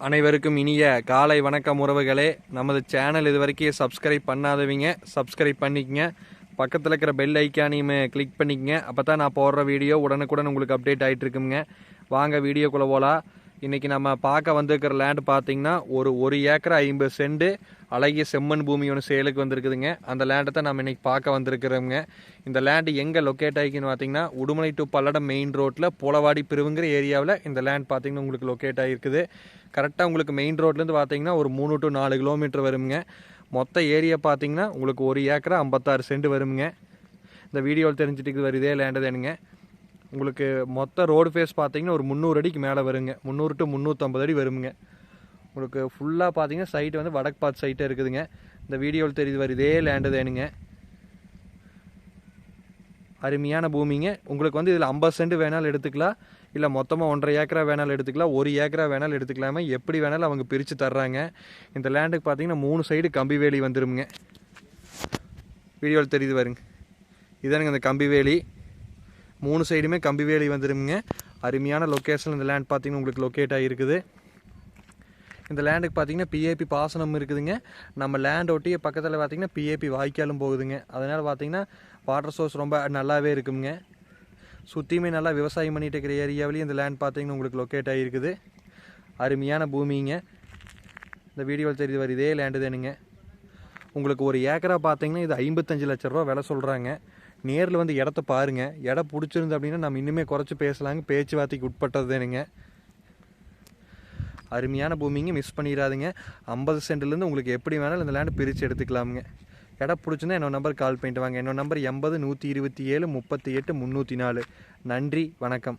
அனைவருக்கும் இனிய காலை வணக்கம் உறவுகளே. நமது சேனல் இது வரைக்கும் சப்ஸ்கிரைப் பண்ணாதவங்க சப்ஸ்கிரைப் பண்ணிக்கங்க. பக்கத்தில் இருக்கிற பெல் ஐக்கானையும் கிளிக் பண்ணிக்கங்க. அப்போ தான் நான் போடுற வீடியோ உடனுக்குடன் உங்களுக்கு அப்டேட் ஆகிட்டு இருக்குங்க. வாங்க வீடியோக்குள்ளே போகலாம் இன்றைக்கி நம்ம பார்க்க வந்திருக்கிற லேண்டு பார்த்தீங்கன்னா ஒரு ஒரு ஏக்கர் ஐம்பது சென்ட் அழகிய செம்மண் பூமி ஒன்று சேலுக்கு வந்திருக்குதுங்க. அந்த லேண்டை தான் நம்ம இன்றைக்கி பார்க்க வந்திருக்கிறோங்க இந்த லேண்டு எங்கே லொக்கேட் ஆகிக்குன்னு பார்த்தீங்கன்னா உடுமலை டு பல்லடம் மெயின் ரோட்டில் போலவாடி பிரிவுங்கிற ஏரியாவில் இந்த லேண்ட் பார்த்தீங்கன்னா உங்களுக்கு லொக்கேட் ஆகிருக்குது. கரெக்டாக உங்களுக்கு மெயின் ரோட்லேருந்து பார்த்தீங்கன்னா ஒரு மூணு டு நாலு கிலோமீட்டர் வருங்க. மொத்த ஏரியா பார்த்தீங்கன்னா உங்களுக்கு ஒரு ஏக்கரா ஐம்பத்தாறு சென்ட் வருங்க. இந்த வீடியோவில் தெரிஞ்சுட்டு வருதே லேண்டு தானுங்க. உங்களுக்கு மொத்த ரோடு ஃபேஸ் பார்த்தீங்கன்னா ஒரு முந்நூறு அடிக்கு மேலே வருங்க. முந்நூறு டு முந்நூற்றம்பது அடி வருங்க உங்களுக்கு ஃபுல்லாக பார்த்தீங்கன்னா சைட்டு வந்து வடக்கு பார்த்து சைட்டே இருக்குதுங்க. இந்த வீடியோவில் தெரியுது வருதே லேண்டு தானுங்க. அருமையான பூமிங்க. உங்களுக்கு வந்து இதில் ஐம்பது சென்ட் வேணாலும் எடுத்துக்கலாம். இல்லை மொத்தமாக ஒன்றரை ஏக்கரா வேணாலும் எடுத்துக்கலாம். ஒரு ஏக்கரா வேணாலும் எடுத்துக்கலாமே. எப்படி வேணாலும் அவங்க பிரித்து தர்றாங்க. இந்த லேண்டுக்கு பார்த்தீங்கன்னா மூணு சைடு கம்பி வேலி வந்துருமுங்க வீடியோவில் தெரியுது வருங்க இதானுங்க இந்த கம்பி வேலி மூணு சைடுமே கம்பி வேலி வந்துடுங்க அருமையான லொக்கேஷன் இந்த லேண்ட் பார்த்தீங்கன்னா உங்களுக்கு லொக்கேட் ஆகிருக்குது இந்த லேண்டுக்கு பார்த்தீங்கன்னா பிஏபி பாசனம் இருக்குதுங்க. நம்ம லேண்ட் ஒட்டிய பக்கத்தில் பார்த்தீங்கன்னா பிஏபி வாய்க்காலும் போகுதுங்க. அதனால் பார்த்தீங்கன்னா வாட்டர் சோர்ஸ் ரொம்ப நல்லாவே இருக்குங்க. சுற்றியுமே நல்லா விவசாயம் பண்ணிகிட்டு இருக்கிற ஏரியாவிலையும் இந்த லேண்ட் பார்த்தீங்கன்னா உங்களுக்கு லொக்கேட் ஆகிருக்குது அருமையான பூமிங்க. இந்த வீடியோவில் தெரிஞ்சு வர இதே லேண்டு தானுங்க. உங்களுக்கு ஒரு ஏக்கரா பார்த்தீங்கன்னா இது ஐம்பத்தஞ்சு லட்ச ரூபா விலை சொல்கிறாங்க நேரில் வந்து இடத்த பாருங்கள் இடம் பிடிச்சிருந்து அப்படின்னா நம்ம இன்னுமே குறைச்சி பேசலாங்க. பேச்சுவார்த்தைக்கு உட்பட்டது தானுங்க. அருமையான பூமிங்க. மிஸ் பண்ணிடாதுங்க. ஐம்பது சென்ட்லேருந்து உங்களுக்கு எப்படி வேணாலும் இந்த லேண்டு பிரித்து எடுத்துக்கலாமுங்க. இடம் பிடிச்சிருந்தா என்னோட நம்பர் கால் பண்ணிட்டு வாங்க. என்னோட நம்பர் எண்பது நூற்றி இருபத்தி ஏழு முப்பத்தி எட்டு முந்நூற்றி நாலு. நன்றி. வணக்கம்.